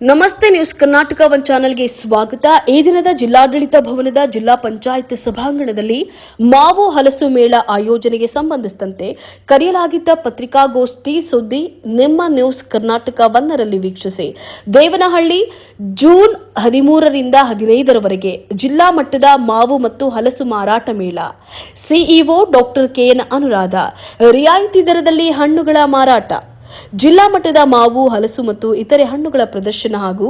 ನಮಸ್ತೆ news Karnataka one ಚಾನೆಲ್ಗೆ ಸ್ವಾಗತ. ಈ ದಿನದ ಜಿಲ್ಲಾಡಳಿತ ಭವನದ ಜಿಲ್ಲಾ ಪಂಚಾಯತ್ ಸಭಾಂಗಣದಲ್ಲಿ ಮಾವು ಹಲಸು ಮೇಳ ಆಯೋಜನೆಗೆ ಸಂಬಂಧಿಸಿದಂತೆ ಕರೆಯಲಾಗಿದ್ದ ಪತ್ರಿಕಾಗೋಷ್ಠಿ ಸುದ್ದಿ ನಿಮ್ಮ ನ್ಯೂಸ್ ಕರ್ನಾಟಕ ಒಂದರಲ್ಲಿ ವೀಕ್ಷಿಸಿ. ದೇವನಹಳ್ಳಿ ಜೂನ್ ಹದಿಮೂರರಿಂದ ಹದಿನೈದರವರೆಗೆ ಜಿಲ್ಲಾ ಮಟ್ಟದ ಮಾವು ಮತ್ತು ಹಲಸು ಮಾರಾಟ ಮೇಳ. ಸಿಇಒ ಡಾಕ್ಟರ್ ಕೆಎನ್ ಅನುರಾಧ, ರಿಯಾಯಿತಿ ದರದಲ್ಲಿ ಹಣ್ಣುಗಳ ಮಾರಾಟ ಜಿಲ್ಲಾ ಮಟ್ಟದ ಮಾವು, ಹಲಸು ಮತ್ತು ಇತರೆ ಹಣ್ಣುಗಳ ಪ್ರದರ್ಶನ ಹಾಗೂ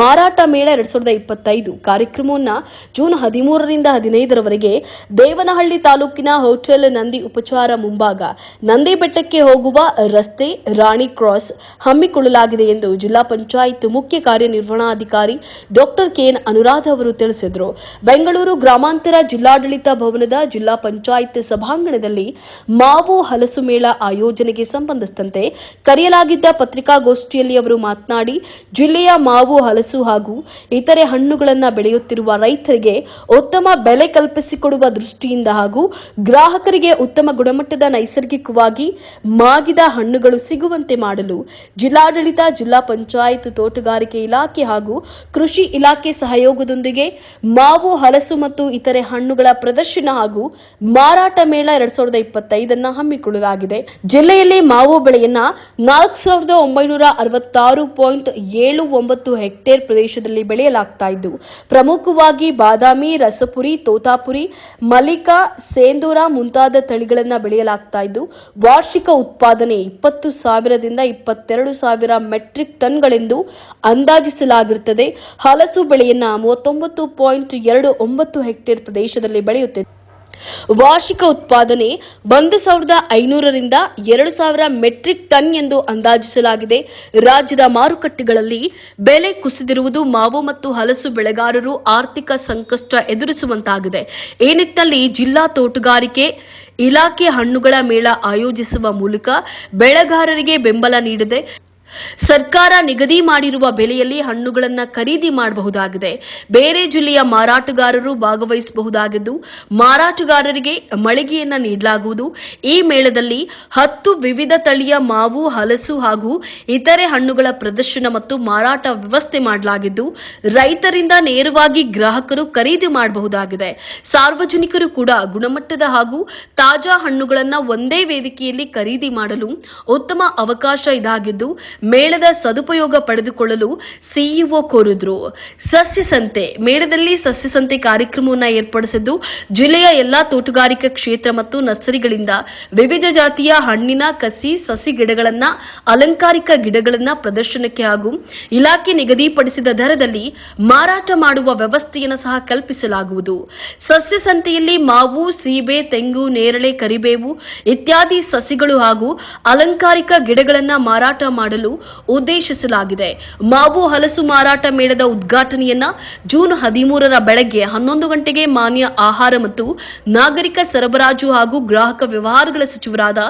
ಮಾರಾಟ ಮೇಳ ಎರಡ್ ಸಾವಿರದ ಇಪ್ಪತ್ತೈದು ಕಾರ್ಯಕ್ರಮವನ್ನು ಜೂನ್ ಹದಿಮೂರರಿಂದ ಹದಿನೈದರವರೆಗೆ ದೇವನಹಳ್ಳಿ ತಾಲೂಕಿನ ಹೋಟೆಲ್ ನಂದಿ ಉಪಚಾರ ಮುಂಭಾಗ ನಂದಿ ಬೆಟ್ಟಕ್ಕೆ ಹೋಗುವ ರಸ್ತೆ ರಾಣಿ ಕ್ರಾಸ್ ಹಮ್ಮಿಕೊಳ್ಳಲಾಗಿದೆ ಎಂದು ಜಿಲ್ಲಾ ಪಂಚಾಯತ್ ಮುಖ್ಯ ಕಾರ್ಯನಿರ್ವಹಣಾಧಿಕಾರಿ ಡಾಕ್ಟರ್ ಕೆಎನ್ ಅನುರಾಧ ಅವರು ತಿಳಿಸಿದರು. ಬೆಂಗಳೂರು ಗ್ರಾಮಾಂತರ ಜಿಲ್ಲಾಡಳಿತ ಭವನದ ಜಿಲ್ಲಾ ಪಂಚಾಯತ್ ಸಭಾಂಗಣದಲ್ಲಿ ಮಾವು, ಹಲಸು ಮೇಳ ಆಯೋಜನೆಗೆ ಸಂಬಂಧಿಸಿದಂತೆ ಕರೆಯಲಾಗಿದ್ದ ಪತ್ರಿಕಾಗೋಷ್ಠಿಯಲ್ಲಿ ಅವರು ಮಾತನಾಡಿ, ಜಿಲ್ಲೆಯ ಮಾವು, ಹಲಸು ಹಾಗೂ ಇತರೆ ಹಣ್ಣುಗಳನ್ನು ಬೆಳೆಯುತ್ತಿರುವ ರೈತರಿಗೆ ಉತ್ತಮ ಬೆಲೆ ಕಲ್ಪಿಸಿಕೊಡುವ ದೃಷ್ಟಿಯಿಂದ ಹಾಗೂ ಗ್ರಾಹಕರಿಗೆ ಉತ್ತಮ ಗುಣಮಟ್ಟದ ನೈಸರ್ಗಿಕವಾಗಿ ಮಾಗಿದ ಹಣ್ಣುಗಳು ಸಿಗುವಂತೆ ಮಾಡಲು ಜಿಲ್ಲಾಡಳಿತ, ಜಿಲ್ಲಾ ಪಂಚಾಯತ್, ತೋಟಗಾರಿಕೆ ಇಲಾಖೆ ಹಾಗೂ ಕೃಷಿ ಇಲಾಖೆ ಸಹಯೋಗದೊಂದಿಗೆ ಮಾವು, ಹಲಸು ಮತ್ತು ಇತರೆ ಹಣ್ಣುಗಳ ಪ್ರದರ್ಶನ ಹಾಗೂ ಮಾರಾಟ ಮೇಳ ಎರಡ್ ಸಾವಿರದ ಇಪ್ಪತ್ತೈದನ್ನ ಹಮ್ಮಿಕೊಳ್ಳಲಾಗಿದೆ. ಜಿಲ್ಲೆಯಲ್ಲಿ ಮಾವು ಬೆಳೆಯನ್ನ ನಾಲ್ಕು ಸಾವಿರದ ಒಂಬೈನೂರ ಅರವತ್ತಾರು ಪಾಯಿಂಟ್ ಏಳು ಒಂಬತ್ತು ಹೆಕ್ಟೇರ್ ಪ್ರದೇಶದಲ್ಲಿ ಬೆಳೆಯಲಾಗ್ತಾ ಇದ್ದು, ಪ್ರಮುಖವಾಗಿ ಬಾದಾಮಿ, ರಸಪುರಿ, ತೋತಾಪುರಿ ಮಲಿಕಾ ಸೇಂದೂರ ಮುಂತಾದ ತಳಿಗಳನ್ನು ಬೆಳೆಯಲಾಗ್ತಾ ಇದ್ದು, ವಾರ್ಷಿಕ ಉತ್ಪಾದನೆ ಇಪ್ಪತ್ತು ಸಾವಿರದಿಂದ ಇಪ್ಪತ್ತೆರಡು ಸಾವಿರ ಮೆಟ್ರಿಕ್ ಟನ್ಗಳೆಂದು ಅಂದಾಜಿಸಲಾಗಿರುತ್ತದೆ. ಹಲಸು ಬೆಳೆಯನ್ನು ಮೂವತ್ತೊಂಬತ್ತು ಪಾಯಿಂಟ್ ಎರಡು ಒಂಬತ್ತು ಹೆಕ್ಟೇರ್ ಪ್ರದೇಶದಲ್ಲಿ ಬೆಳೆಯುತ್ತಿದೆ. ವಾರ್ಷಿಕ ಉತ್ಪಾದನೆ ಒಂದು ಸಾವಿರದ ಐನೂರರಿಂದ ಎರಡು ಸಾವಿರ ಮೆಟ್ರಿಕ್ ಟನ್ ಎಂದು ಅಂದಾಜಿಸಲಾಗಿದೆ. ರಾಜ್ಯದ ಮಾರುಕಟ್ಟೆಗಳಲ್ಲಿ ಬೆಲೆ ಕುಸಿದಿರುವುದು ಮಾವು ಮತ್ತು ಹಲಸು ಬೆಳೆಗಾರರು ಆರ್ಥಿಕ ಸಂಕಷ್ಟ ಎದುರಿಸುವಂತಾಗಿದೆ. ಈ ನಿಟ್ಟಿನಲ್ಲಿ ಜಿಲ್ಲಾ ತೋಟಗಾರಿಕೆ ಇಲಾಖೆ ಹಣ್ಣುಗಳ ಮೇಳ ಆಯೋಜಿಸುವ ಮೂಲಕ ಬೆಳೆಗಾರರಿಗೆ ಬೆಂಬಲ ನೀಡಿದೆ. ಸರ್ಕಾರ ನಿಗದಿ ಮಾಡಿರುವ ಬೆಲೆಯಲ್ಲಿ ಹಣ್ಣುಗಳನ್ನು ಖರೀದಿ ಮಾಡಬಹುದಾಗಿದೆ. ಬೇರೆ ಜಿಲ್ಲೆಯ ಮಾರಾಟಗಾರರು ಭಾಗವಹಿಸಬಹುದಾಗಿದ್ದು, ಮಾರಾಟಗಾರರಿಗೆ ಮಳಿಗೆಯನ್ನು ನೀಡಲಾಗುವುದು. ಈ ಮೇಳದಲ್ಲಿ ಹತ್ತು ವಿವಿಧ ತಳಿಯ ಮಾವು, ಹಲಸು ಹಾಗೂ ಇತರೆ ಹಣ್ಣುಗಳ ಪ್ರದರ್ಶನ ಮತ್ತು ಮಾರಾಟ ವ್ಯವಸ್ಥೆ ಮಾಡಲಾಗಿದ್ದು, ರೈತರಿಂದ ನೇರವಾಗಿ ಗ್ರಾಹಕರು ಖರೀದಿ ಮಾಡಬಹುದಾಗಿದೆ. ಸಾರ್ವಜನಿಕರು ಕೂಡ ಗುಣಮಟ್ಟದ ಹಾಗೂ ತಾಜಾ ಹಣ್ಣುಗಳನ್ನು ಒಂದೇ ವೇದಿಕೆಯಲ್ಲಿ ಖರೀದಿ ಮಾಡಲು ಉತ್ತಮ ಅವಕಾಶ ಇದಾಗಿದ್ದು ಮೇಳದ ಸದುಪಯೋಗ ಪಡೆದುಕೊಳ್ಳಲು ಸಿಇಒ ಕೋರಿದ್ರು. ಸಸ್ಯ ಸಂತೆ ಮೇಳದಲ್ಲಿ ಸಸ್ಯ ಸಂತೆ ಕಾರ್ಯಕ್ರಮವನ್ನು ಏರ್ಪಡಿಸಿದ್ದು ಜಿಲ್ಲೆಯ ಎಲ್ಲಾ ತೋಟಗಾರಿಕಾ ಕ್ಷೇತ್ರ ಮತ್ತು ನರ್ಸರಿಗಳಿಂದ ವಿವಿಧ ಜಾತಿಯ ಹಣ್ಣಿನ, ಕಸಿ, ಸಸಿ ಗಿಡಗಳನ್ನ, ಅಲಂಕಾರಿಕ ಗಿಡಗಳನ್ನ ಪ್ರದರ್ಶನಕ್ಕೆ ಹಾಗೂ ಇಲಾಖೆ ನಿಗದಿಪಡಿಸಿದ ದರದಲ್ಲಿ ಮಾರಾಟ ಮಾಡುವ ವ್ಯವಸ್ಥೆಯನ್ನು ಸಹ ಕಲ್ಪಿಸಲಾಗುವುದು. ಸಸ್ಯ ಸಂತೆಯಲ್ಲಿ ಮಾವು, ಸೀಬೆ, ತೆಂಗು, ನೇರಳೆ, ಕರಿಬೇವು ಇತ್ಯಾದಿ ಸಸಿಗಳು ಹಾಗೂ ಅಲಂಕಾರಿಕ ಗಿಡಗಳನ್ನ ಮಾರಾಟ ಮಾಡಲು ಉದ್ದೇಶಿಸಲಾಗಿದೆ. ಮಾವು ಹಲಸು ಮಾರಾಟ ಮೇಳದ ಉದ್ಘಾಟನೆಯನ್ನ ಜೂನ್ ಹದಿಮೂರರ ಬೆಳಗ್ಗೆ ಹನ್ನೊಂದು ಗಂಟೆಗೆ ಮಾನ್ಯ ಆಹಾರ ಮತ್ತು ನಾಗರಿಕ ಸರಬರಾಜು ಹಾಗೂ ಗ್ರಾಹಕ ವ್ಯವಹಾರಗಳ ಸಚಿವರಾದ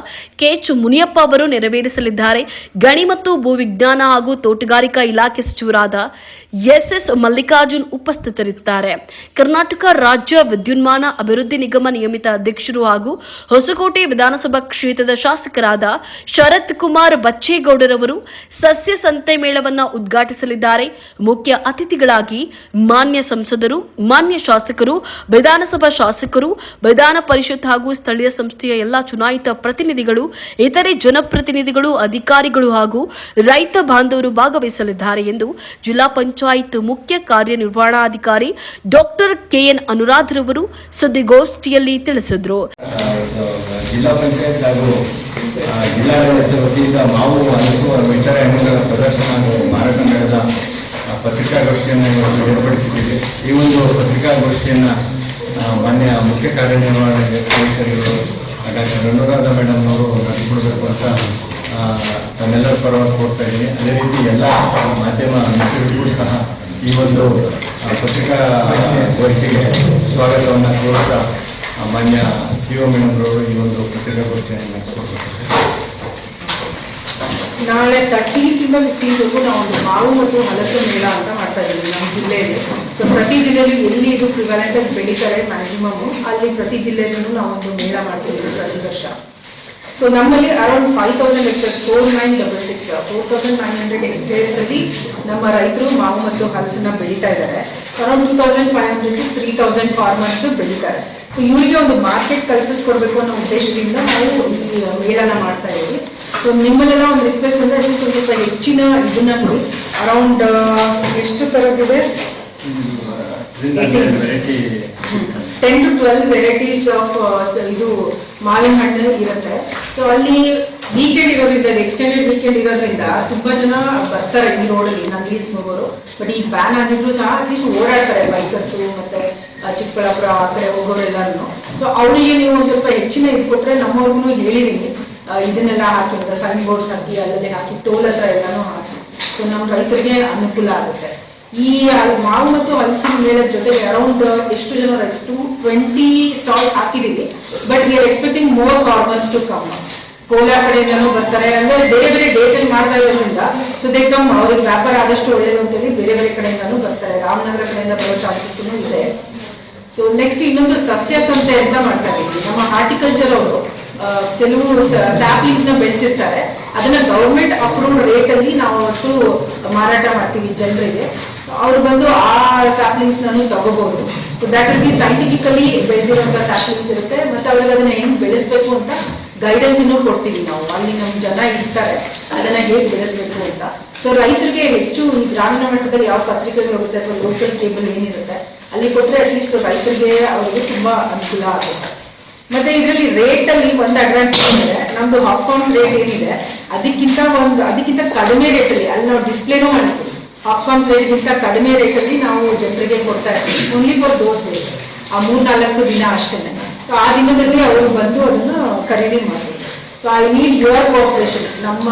ಕೆಎಚ್ ಮುನಿಯಪ್ಪ ಅವರು ನೆರವೇರಿಸಲಿದ್ದಾರೆ. ಗಣಿ ಮತ್ತು ಭೂವಿಜ್ಞಾನ ಹಾಗೂ ತೋಟಗಾರಿಕಾ ಇಲಾಖೆ ಸಚಿವರಾದ ಎಸ್ಎಸ್ ಮಲ್ಲಿಕಾರ್ಜುನ್ ಉಪಸ್ಥಿತರಿರುತ್ತಾರೆ ಕರ್ನಾಟಕ ರಾಜ್ಯ ವಿದ್ಯುನ್ಮಾನ ಅಭಿವೃದ್ಧಿ ನಿಗಮ ನಿಯಮಿತ ಅಧ್ಯಕ್ಷರು ಹಾಗೂ ಹೊಸಕೋಟೆ ವಿಧಾನಸಭಾ ಕ್ಷೇತ್ರದ ಶಾಸಕರಾದ ಶರತ್ ಕುಮಾರ್ ಬಚ್ಚೇಗೌಡರವರು ಸಸ್ಯ ಸಂತೆ ಮೇಳವನ್ನು ಉದ್ಘಾಟಿಸಲಿದ್ದಾರೆ. ಮುಖ್ಯ ಅತಿಥಿಗಳಾಗಿ ಮಾನ್ಯ ಸಂಸದರು, ಮಾನ್ಯ ಶಾಸಕರು, ವಿಧಾನಸಭಾ ಶಾಸಕರು, ವಿಧಾನ ಪರಿಷತ್ ಹಾಗೂ ಸ್ಥಳೀಯ ಸಂಸ್ಥೆಯ ಎಲ್ಲಾ ಚುನಾಯಿತ ಪ್ರತಿನಿಧಿಗಳು, ಇತರೆ ಜನಪ್ರತಿನಿಧಿಗಳು, ಅಧಿಕಾರಿಗಳು ಹಾಗೂ ರೈತ ಬಾಂಧವರು ಭಾಗವಹಿಸಲಿದ್ದಾರೆ ಎಂದು ಜಿಲ್ಲಾ ಪಂಚಾಯತ್ ಮುಖ್ಯ ಕಾರ್ಯನಿರ್ವಹಣಾಧಿಕಾರಿ ಡಾಕ್ಟರ್ ಕೆಎನ್ ಅನುರಾಧ್ರವರು ಸುದ್ದಿಗೋಷ್ಠಿಯಲ್ಲಿ ತಿಳಿಸಿದರು. ಜಿಲ್ಲಾ ಪಂಚಾಯತ್ ಹಾಗೂ ಜಿಲ್ಲಾಡಳಿತ ವತಿಯಿಂದ ಮಾವು ಹಲಸು ಇತರೆ ಹಣ್ಣುಗಳ ಪ್ರದರ್ಶನ ಹಾಗೂ ಮಾರಾಟ ನಡೆದ ಪತ್ರಿಕಾಗೋಷ್ಠಿಯನ್ನು ಏರ್ಪಡಿಸಿದ್ದೀವಿ. ಈ ಒಂದು ಪತ್ರಿಕಾಗೋಷ್ಠಿಯನ್ನು ಮಾನ್ಯ ಮುಖ್ಯ ಕಾರ್ಯನಿರ್ವಹಣಾಧಿಕಾರಿಗಳು ಡಾಕ್ಟರ್ ಅನುರಾಧ ಮೇಡಮ್ ಅವರು ನಡೆಸಿಕೊಡ್ಬೇಕು ಅಂತ ಆ, ತಮ್ಮೆಲ್ಲರ ಪರವಾಗಿ ಕೊಡ್ತಾ ಇದ್ದೀನಿ. ಅದೇ ರೀತಿ ಎಲ್ಲ ಮಾಧ್ಯಮ ಮಿತ್ರರಿಗೂ ಸಹ ಈ ಒಂದು ಪತ್ರಿಕಾ ಸ್ವಾಗತವನ್ನು ಕೋರುತ್ತಾ ಆ, ಮಾನ್ಯ ಸಿ ಮೇಡಮ್ರವರು ಈ ಒಂದು ಪತ್ರಿಕಾಗೋಷ್ಠಿಯನ್ನು ನಡೆಸಿಕೊಡ್ತಾರೆ ನಾಳೆ ತರ್ಟೀನ್ತಿಂದ ಫಿಫ್ಟೀನ್ವರೆಗೂ ನಾವು ಒಂದು ಮಾವು ಮತ್ತು ಹಲಸು ಮೇಳ ಅಂತ ಮಾಡ್ತಾ ಇದ್ದೀವಿ ನಮ್ಮ ಜಿಲ್ಲೆಯಲ್ಲಿ. ಸೊ ಪ್ರತಿ ಜಿಲ್ಲೆಯಲ್ಲಿ ಎಲ್ಲಿ ಇದು ಪ್ರಿವಾಲೆಂಟ್ ಆಗಿ ಬೆಳೀತಾರೆ ಮ್ಯಾಕ್ಸಿಮಮ್ ಅಲ್ಲಿ ಪ್ರತಿ ಜಿಲ್ಲೆಯಲ್ಲೂ ನಾವು ಒಂದು ಮೇಳ ಮಾಡ್ತಿದ್ದೀವಿ ಪ್ರತಿ ವರ್ಷ. ಸೊ ನಮ್ಮಲ್ಲಿ around five thousand hectares four nine double six four thousand nine hundred ಎಕ್ಟೇರ್ಸಲ್ಲಿ ನಮ್ಮ ರೈತರು ಮಾವು ಮತ್ತು ಹಲಸನ್ನ ಬೆಳೀತಾ ಇದ್ದಾರೆ. Around two thousand five hundred three thousand farmers ಬೆಳೀತಾರೆ. ಸೊ ಇವರಿಗೆ ಒಂದು ಮಾರ್ಕೆಟ್ ಕಲ್ಪಿಸ್ಕೊಡ್ಬೇಕು ಅನ್ನೋ ಉದ್ದೇಶದಿಂದ ನಾವು ಈ ಮೇಳನ ಮಾಡ್ತಾ ಇದ್ದೀವಿ. ಸೊ ನಿಮ್ಮಲ್ಲೆಲ್ಲ ಒಂದು ರಿಕ್ವೆಸ್ಟ್ ಅಂದ್ರೆ ಒಂದು ಸ್ವಲ್ಪ ಹೆಚ್ಚಿನ ಇದನ್ನ ನೋಡಿ ಅರೌಂಡ್ ಎಷ್ಟು ಥರದ್ದಿದೆ ten to twelve varieties of ಇದು ಮಾವಿನ ಹಣ್ಣು ಇರುತ್ತೆ. ಸೊ ಅಲ್ಲಿ ವೀಕೆಂಡ್ ಇರೋದ್ರಿಂದ ಎಕ್ಸ್ಟೆಂಡೆಡ್ ವೀಕೆಂಡ್ ಇರೋದ್ರಿಂದ ತುಂಬಾ ಜನ ಬರ್ತಾರೆ ಈ ರೋಡಲ್ಲಿ ನಾನು ರೀಲ್ಸ್ ಹೋಗೋರು ಬಟ್ ಈ ಬ್ಯಾನ್ ಆಗಿದ್ರು ಸಹ ಅಟ್ಲೀಸ್ಟ್ ಓಡಾಡ್ತಾರೆ ಬೈಕರ್ಸು ಮತ್ತೆ ಚಿಕ್ಕಬಳ್ಳಾಪುರ ಆ ಕಡೆ ಹೋಗೋರೆಲ್ಲರೂ ಸೊ ಅವರಿಗೆ ನೀವು ಒಂದು ಸ್ವಲ್ಪ ಹೆಚ್ಚಿನ ಇದು ಕೊಟ್ಟರೆ ನಮ್ಮವ್ರಿಗೂ ಹೇಳಿದೀನಿ. ಆ, ಇದನ್ನೆಲ್ಲ ಹಾಕಿ ಅಂತ ಸೈನ್ ಬೋರ್ಡ್ಸ್ ಹಾಕಿ ಅಲ್ಲಲ್ಲಿ ಹಾಕಿ ಟೋಲ್ ಹತ್ರ ಎಲ್ಲಾನು ಹಾಕಿ. ಸೊ ನಮ್ಮ ರೈತರಿಗೆ ಅನುಕೂಲ ಆಗುತ್ತೆ. ಈ ಮಾವು ಮತ್ತು ಹಲಸಿನ ಮೇಳದ ಜೊತೆಗೆ ಅರೌಂಡ್ ಎಷ್ಟು ಜನ ರೈತರು? ಟ್ವೆಂಟಿ ಸ್ಟಾಲ್ಸ್ ಹಾಕಿದೀವಿ. But we are expecting more farmers to come Kolar ಕಡೆಯಿಂದನೂ ಬರ್ತಾರೆ. ಅಂದ್ರೆ ಬೇರೆ ಬೇರೆ ಡೇಟಲ್ಲಿ ಮಾಡ್ತಾ ಇರೋದ್ರಿಂದ ಸೊ ದೇ ಕಮ್ ಅವ್ರಿಗೆ ವ್ಯಾಪಾರ ಆದಷ್ಟು ಒಳ್ಳೇದು ಅಂತೇಳಿ ಬೇರೆ ಬೇರೆ ಕಡೆಯಿಂದನೂ ಬರ್ತಾರೆ. ರಾಮನಗರ ಕಡೆಯಿಂದ ಬರೋ ಚಾನ್ಸಸ್ ಇದೆ. ಸೊ ನೆಕ್ಸ್ಟ್ ಇನ್ನೊಂದು ಸಸ್ಯ ಸಂತೆ ಅಂತ ಮಾಡ್ತಾ ಇದ್ದೀವಿ ನಮ್ಮ ಹಾರ್ಟಿಕಲ್ಚರ್ ಅವರು ಕೆಲವು ಸ್ಯಾಪ್ಲಿಂಗ್ಸ್ನ ಬೆಳೆಸಿರ್ತಾರೆ. ಅದನ್ನ ಗೌರ್ಮೆಂಟ್ ಅಪ್ರೂವ್ಡ್ ರೇಟ್ ಅಲ್ಲಿ ನಾವು ಅವತ್ತು ಮಾರಾಟ ಮಾಡ್ತೀವಿ ಜನರಿಗೆ. ಅವ್ರು ಬಂದು ಆ ಸ್ಯಾಪ್ಲಿಂಗ್ಸ್ ನಾನು ತಗೋಬಹುದು so that will be scientifically ಬೆಳೆದಿರುವಂತ saplings ಇರುತ್ತೆ. ಮತ್ತೆ ಅವ್ರಿಗೆ ಅದನ್ನ ಹೆಂಗ್ ಬೆಳೆಸ್ಬೇಕು ಅಂತ ಗೈಡೆನ್ಸ್ ಇನ್ನು ಕೊಡ್ತೀವಿ ನಾವು. ಅಲ್ಲಿ ನಮ್ಮ ಜನ ಇರ್ತಾರೆ. ಅದನ್ನ ಹೇಗೆ ಬೆಳೆಸ್ಬೇಕು ಅಂತ. ಸೊ ರೈತರಿಗೆ ಹೆಚ್ಚು ಈ ಗ್ರಾಮೀಣ ಮಟ್ಟದಲ್ಲಿ ಯಾವ ಪತ್ರಿಕೆಗಳು ಹೋಗುತ್ತೆ ಅಥವಾ ಲೋಕಲ್ ಕೇಬಲ್ ಏನಿರುತ್ತೆ ಅಲ್ಲಿ ಕೊಟ್ಟರೆ ಅಟ್ಲೀಸ್ಟ್ ರೈತರಿಗೆ ಅವರಿಗೆ ತುಂಬ ಅನುಕೂಲ ಆಗುತ್ತೆ. ಮತ್ತೆ ಇದರಲ್ಲಿ ರೇಟ್ ಅಲ್ಲಿ ಒಂದು ಅಡ್ವಾಂಟೇಜ್ ಇದೆ ನಮ್ದು ಹಾಪ್ಕಾರ್ನ್ಸ್ ರೇಟ್ ಏನಿದೆ, ಅದಕ್ಕಿಂತ ಒಂದು, ಅದಕ್ಕಿಂತ ಕಡಿಮೆ ರೇಟ್ ಅಲ್ಲಿ ನಾವು ಡಿಸ್ಪ್ಲೇನೂ ಮಾಡಿದ್ವಿ ಹಾಪ್ಕಾರ್ನ್ಸ್ ರೇಟ್ಗಿಂತ ಕಡಿಮೆ ರೇಟ್ ಅಲ್ಲಿ ನಾವು ಜನರಿಗೆ ಕೊಡ್ತಾ ಇರ್ತೀವಿ. ಓನ್ಲಿ ಫಾರ್ ದೋಸ್ ಡೇಸ್ ಆ ಮೂರ್ ನಾಲ್ಕು ದಿನ ಅಷ್ಟೇ ಸೊ ಆ ದಿನದಲ್ಲಿ ಅವರು ಬಂದು ಅದನ್ನ ಖರೀದಿ ಮಾಡ್ಬೋದು so I need your cooperation ನಮ್ಮ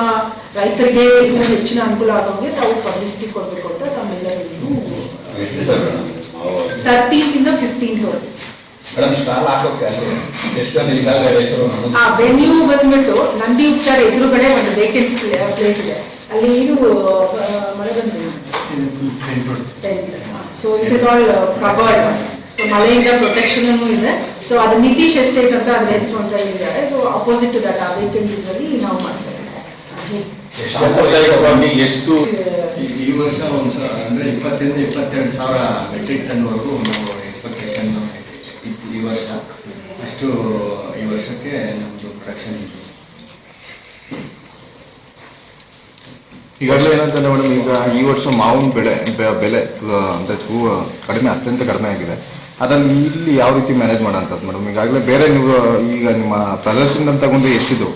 ರೈತರಿಗೆ ಇನ್ನೂ ಹೆಚ್ಚಿನ ಅನುಕೂಲ ಆಗೋಂಗೆ ನಾವು ಪಬ್ಲಿಸಿಟಿ ಕೊಡಬೇಕು ಅಂತ ತಮ್ಮೆಲ್ಲರಿಗೂ ಎಷ್ಟು ಇಂದ ಫಿಫ್ಟೀನ್ ವರೆಗೆ ಮೇಡಮ್ ಸ್ಟಾಲ್ ಹಾಕೋಕೆ ಅಲ್ಲಿ ಎಷ್ಟು ಅಲ್ಲಿ ಈಗಾಗಲೇ ರೈತರು ನಮ್ಮದು ಆ ವೆನ್ಯೂ ಬಂದ್ಬಿಟ್ಟು ನಂದಿ ಉಪಚಾರ ಎದುರುಗಡೆ ಒಂದು ವೇಕೆನ್ಸ್ ಪ್ಲೇಸ್ ಇದೆ. ಅಲ್ಲಿ ಇದು ಮಳೆ ಬಂದಿದೆ so it is all covered so ಮಳೆಯಿಂದ ಪ್ರೊಟೆಕ್ಷನ್ ಇದೆ. ಸೊ ಅದು ನಿತೀಶ್ ಎಸ್ಟೇಟ್ ಅಂತ ಅದ್ರ ಹೆಸರು ಅಂತ ಹೇಳಿದ್ದಾರೆ. ಸೊ ಅಪೋಸಿಟ್ ಟು ದಟ್ ಆ ವೇಕೆನ್ಸಿ ಇದರಲ್ಲಿ ನಾವು ಮಾಡ್ತೇವೆ. ಸಾಂಪ್ರದಾಯಿಕವಾಗಿ ಎಷ್ಟು ಈ- ವರ್ಷ ಒಂದು ಅಂದ್ರೆ ಇಪ್ಪತ್ತರಿಂದ ಇಪ್ಪತ್ತೆರಡು ಸಾವಿರ ಮೆಟ್ರಿಕ್ ಟನ್ವರೆಗೂ ನಾವು ಎಕ್ಸ್ಪೆಕ್ಟೇಷನ್ ಈ ವರ್ಷ. ಅಷ್ಟು ಈ ವರ್ಷಕ್ಕೆ ನಮ್ಮದು ಪ್ರೊಡಕ್ಷನ್ ಇದೆ. ಈಗಾಗಲೇ ಏನಂತಂದ್ರೆ ಮೇಡಮ್ ಈಗ ಈ ವರ್ಷ ಮಾವಿನ ಬೆಳೆ ಬೆ- ಬೆಲೆ ಅಂದರೆ ಹೂವು ಕಡಿಮೆ ಅತ್ಯಂತ ಕಡಿಮೆ ಆಗಿದೆ. ಅದನ್ನು ಇಲ್ಲಿ ಯಾವ ರೀತಿ ಮ್ಯಾನೇಜ್ ಮಾಡೋಂಥದ್ದು ಮೇಡಮ್ ಈಗಾಗಲೇ ಬೇರೆ ನೀವು ಈಗ ನಿಮ್ಮ ಪ್ರದರ್ಶನ ತಗೊಂಡು ಎಷ್ಟಿದು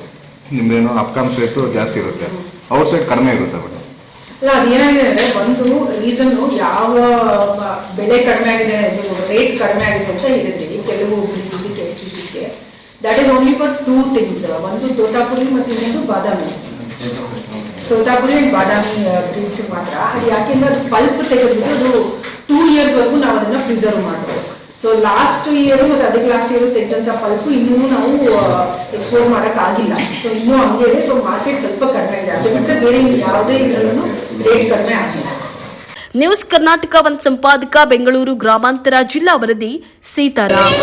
ನಿಮ್ದೇನೋ ಅಪ್ಕಾಮ್ಸ್ ರೇಟು ಜಾಸ್ತಿ ಇರುತ್ತೆ. ಅವ್ರ ಸೈಡ್ ಕಡಿಮೆ ಇರುತ್ತೆ ಮೇಡಮ್ ಅಲ್ಲ, ಅದೇನಾಗಿದೆ ಅಂದ್ರೆ ಒಂದು ರೀಸನ್ ಯಾವ ಬೆಲೆ ಕಡಿಮೆ ಆಗಿದೆ ರೇಟ್ ಕಡಿಮೆ ಆಗಿದೆ ಅಂತ ಹೇಳಿದ್ರಿ ಕೆಲವು ಇದಕ್ಕೆ ಎಸ್ಟಿಗೆ that is only for two things ಒಂದು ತೋಟಾಪುರಿ ಮತ್ತು ಇನ್ನೊಂದು ಬಾದಾಮಿ. ತೋಟಾಪುರಿ ಅಂಡ್ ಬಾದಾಮಿ ಬ್ರೀಡ್ಸ್ ಮಾತ್ರ. ಅದು ಯಾಕೆಂದ್ರೆ ಅದು ಪಲ್ಪ್ ತೆಗೆದ್ಬಿಟ್ಟು ಅದು ಟೂ ಇಯರ್ಸ್ ವರೆಗೂ ನಾವು ಅದನ್ನ ಪ್ರಿಸರ್ವ್ ಮಾಡ್ಬೋದು. ಸೊ ಲಾಸ್ಟ್ ಇಯರ್ ಮತ್ತೆ ಅದಕ್ಕೆ ಲಾಸ್ಟ್ ಇಯರ್ ತೆಗೆದಂತ ಪಲ್ಪ್ ಇನ್ನೂ ನಾವು ಎಕ್ಸ್ಪೋರ್ಟ್ ಮಾಡಕ್ ಆಗಿಲ್ಲ ಸೊ ಇನ್ನೂ ಹಂಗೆ ಇದೆ ಸೊ ಮಾರ್ಕೆಟ್ ಸ್ವಲ್ಪ ಕಡಿಮೆ ಇದೆ ಅದು ಬಿಟ್ಟರೆ ಬೇರೆ ಯಾವುದೇ ಇದರಲ್ಲೂ ರೇಟ್ ಕಡಿಮೆ ಆಗಿಲ್ಲ ನ್ಯೂಸ್ ಕರ್ನಾಟಕ ಒಂದ್ ಸಂಪಾದಕ ಬೆಂಗಳೂರು ಗ್ರಾಮಾಂತರ ಜಿಲ್ಲಾ ವರದಿ ಸೀತಾರಾಮ್